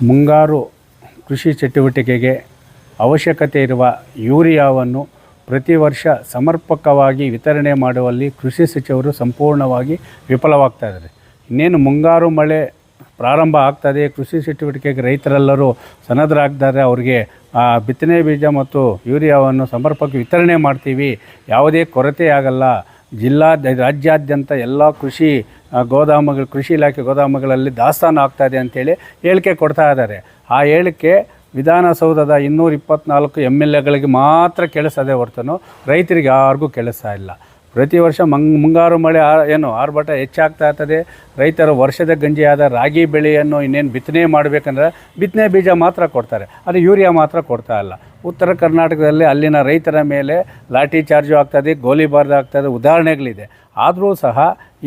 ಮುಂಗಾರು ಕೃಷಿ ಚಟುವಟಿಕೆಗೆ ಅವಶ್ಯಕತೆ ಇರುವ ಯೂರಿಯಾವನ್ನು ಪ್ರತಿ ವರ್ಷ ಸಮರ್ಪಕವಾಗಿ ವಿತರಣೆ ಮಾಡುವಲ್ಲಿ ಕೃಷಿ ಸಚಿವರು ಸಂಪೂರ್ಣವಾಗಿ ವಿಫಲವಾಗ್ತಾ ಇದ್ದಾರೆ. ಇನ್ನೇನು ಮುಂಗಾರು ಮಳೆ ಪ್ರಾರಂಭ ಆಗ್ತದೆ ಕೃಷಿ ಚಟುವಟಿಕೆಗೆ ರೈತರೆಲ್ಲರೂ ಸನ್ನದ್ಧರಾಗ್ತಾರೆ ಅವರಿಗೆ ಆ, ಬಿತ್ತನೆ ಬೀಜ ಮತ್ತು ಯೂರಿಯಾವನ್ನು ಸಮರ್ಪಕ ವಿತರಣೆ ಮಾಡ್ತೀವಿ ಯಾವುದೇ ಕೊರತೆ ಆಗಲ್ಲ ಜಿಲ್ಲಾ ರಾಜ್ಯಾದ್ಯಂತ ಎಲ್ಲ ಕೃಷಿ ಗೋದಾಮುಗಳು, ಕೃಷಿ ಇಲಾಖೆ ಗೋದಾಮುಗಳಲ್ಲಿ ದಾಸ್ತಾನು ಆಗ್ತಾ ಇದೆ ಅಂತೇಳಿ ಹೇಳಿಕೆ ಕೊಡ್ತಾ ಇದ್ದಾರೆ. ಆ ಹೇಳಿಕೆ ವಿಧಾನಸೌಧದ ಇನ್ನೂರ ಇಪ್ಪತ್ನಾಲ್ಕು ಎಂ ಎಲ್ ಎಗಳಿಗೆ ಮಾತ್ರ ಕೇಳಿಸದೆ ಹೊರತನು ರೈತರಿಗೆ ಯಾರಿಗೂ ಕೇಳಿಸ್ತಾ ಇಲ್ಲ. ಪ್ರತಿ ವರ್ಷ ಮಂಗ್, ಮುಂಗಾರು ಮಳೆ ಆ, ಏನು ಆರ್ಭಟ ಹೆಚ್ಚಾಗ್ತಾ ಇರ್ತದೆ. ರೈತರು ವರ್ಷದ ಗಂಜಿಯಾದ ರಾಗಿ ಬೆಳೆಯನ್ನು ಇನ್ನೇನು ಬಿತ್ತನೆ ಮಾಡಬೇಕಂದ್ರೆ ಬಿತ್ತನೆ ಬೀಜ ಮಾತ್ರ ಕೊಡ್ತಾರೆ. ಅದು ಯೂರಿಯಾ ಮಾತ್ರ ಕೊಡ್ತಾ ಇಲ್ಲ. ಉತ್ತರ ಕರ್ನಾಟಕದಲ್ಲಿ ಅಲ್ಲಿನ ರೈತರ ಮೇಲೆ ಲಾಠಿ ಚಾರ್ಜು ಆಗ್ತದೆ ಗೋಲಿಬಾರ್ದು ಆಗ್ತದೆ, ಉದಾಹರಣೆಗಳಿದೆ. ಆದರೂ ಸಹ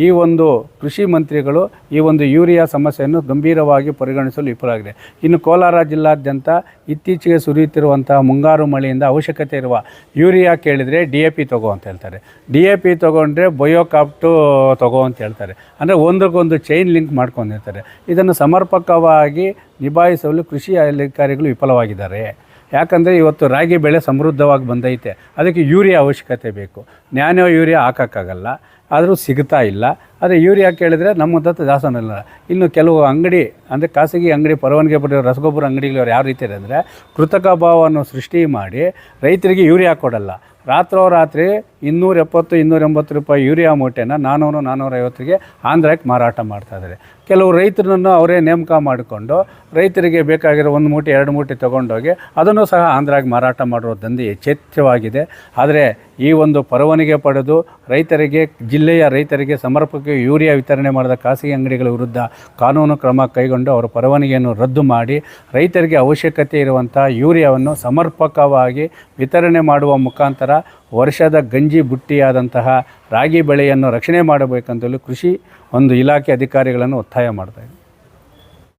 ಈ ಒಂದು ಕೃಷಿ ಮಂತ್ರಿಗಳು ಈ ಒಂದು ಯೂರಿಯಾ ಸಮಸ್ಯೆಯನ್ನು ಗಂಭೀರವಾಗಿ ಪರಿಗಣಿಸಲು ವಿಫಲಾಗಿದೆ ಇನ್ನು ಕೋಲಾರ ಜಿಲ್ಲಾದ್ಯಂತ ಇತ್ತೀಚೆಗೆ ಸುರಿಯುತ್ತಿರುವಂತಹ ಮುಂಗಾರು ಮಳೆಯಿಂದ ಅವಶ್ಯಕತೆ ಇರುವ ಯೂರಿಯಾ ಕೇಳಿದರೆ ಡಿ ಎ ಪಿ ತಗೋ ಅಂತ ಹೇಳ್ತಾರೆ. ಡಿ ಎ ಪಿ ತೊಗೊಂಡ್ರೆ ಬಯೋಕಾಪ್ಟು ತಗೋ ಅಂತ ಹೇಳ್ತಾರೆ. ಅಂದರೆ ಒಂದಕ್ಕೊಂದು ಚೈನ್ ಲಿಂಕ್ ಮಾಡ್ಕೊಂಡಿರ್ತಾರೆ. ಇದನ್ನು ಸಮರ್ಪಕವಾಗಿ ನಿಭಾಯಿಸಲು ಕೃಷಿ ಅಧಿಕಾರಿಗಳು ವಿಫಲವಾಗಿದ್ದಾರೆ. ಯಾಕಂದರೆ ಇವತ್ತು ರಾಗಿ ಬೆಳೆ ಸಮೃದ್ಧವಾಗಿ ಬಂದೈತೆ. ಅದಕ್ಕೆ ಯೂರಿಯಾ ಅವಶ್ಯಕತೆ ಬೇಕು. ನ್ಯಾನೋ ಯೂರಿಯಾ ಹಾಕೋಕ್ಕಾಗಲ್ಲ. ಆದರೂ ಸಿಗ್ತಾ ಇಲ್ಲ. ಆದರೆ ಯೂರಿಯಾ ಕೇಳಿದರೆ ನಮ್ಮ ಹತ್ರ ದಾಸನಲ್ಲ ಇನ್ನು ಕೆಲವು ಅಂಗಡಿ, ಅಂದರೆ ಖಾಸಗಿ ಅಂಗಡಿ, ಪರವಾನಗಿ ಪಡೆಯೋ ರಸಗೊಬ್ಬರ ಅಂಗಡಿಗಳು ಯಾವ ರೀತಿ ಅಂದರೆ ಕೃತಕ ಭಾವವನ್ನು ಸೃಷ್ಟಿ ಮಾಡಿ ರೈತರಿಗೆ ಯೂರಿಯಾ ಕೊಡಲ್ಲ. ರಾತ್ರೋರಾತ್ರಿ ಇನ್ನೂರ ಎಪ್ಪತ್ತು, ಇನ್ನೂರ ಎಂಬತ್ತು ರೂಪಾಯಿ ಯೂರಿಯಾ ಮೂಟೆನ ನಾನ್ನೂರು ನಾನ್ನೂರೈವತ್ತಿಗೆ ಆಂಧ್ರಕ್ಕೆ ಮಾರಾಟ ಮಾಡ್ತಾಯಿದ್ದಾರೆ ಕೆಲವು ರೈತರನ್ನು ಅವರೇ ನೇಮಕ ಮಾಡಿಕೊಂಡು ರೈತರಿಗೆ ಬೇಕಾಗಿರೋ ಒಂದು ಮೂಟೆ, ಎರಡು ಮೂಟೆ ತೊಗೊಂಡೋಗಿ ಅದನ್ನು ಸಹ ಆಂಧ್ರಾಗೆ ಮಾರಾಟ ಮಾಡುವ ದಂಧೆ ಎಚ್ಚೆತ್ತವಾಗಿದೆ ಆದರೆ ಈ ಒಂದು ಪರವಾನಿಗೆ ಪಡೆದು ರೈತರಿಗೆ, ಜಿಲ್ಲೆಯ ರೈತರಿಗೆ ಸಮರ್ಪಕ ಯೂರಿಯಾ ವಿತರಣೆ ಮಾಡಿದ ಖಾಸಗಿ ಅಂಗಡಿಗಳ ವಿರುದ್ಧ ಕಾನೂನು ಕ್ರಮ ಕೈಗೊಂಡು ಅವರ ಪರವಾನಿಗೆಯನ್ನು ರದ್ದು ಮಾಡಿ ರೈತರಿಗೆ ಅವಶ್ಯಕತೆ ಇರುವಂಥ ಯೂರಿಯಾವನ್ನು ಸಮರ್ಪಕವಾಗಿ ವಿತರಣೆ ಮಾಡುವ ಮುಖಾಂತರ ವರ್ಷದ ಗಂಜಿ ಬುಟ್ಟಿಯಾದಂತಹ ರಾಗಿ ಬೆಳೆಯನ್ನು ರಕ್ಷಣೆ ಮಾಡಬೇಕಂತಲೂ ಕೃಷಿ ಒಂದು ಇಲಾಖೆ ಅಧಿಕಾರಿಗಳನ್ನು ಒತ್ತಾಯ ಮಾಡ್ತಾ ಇದ್ದೀನಿ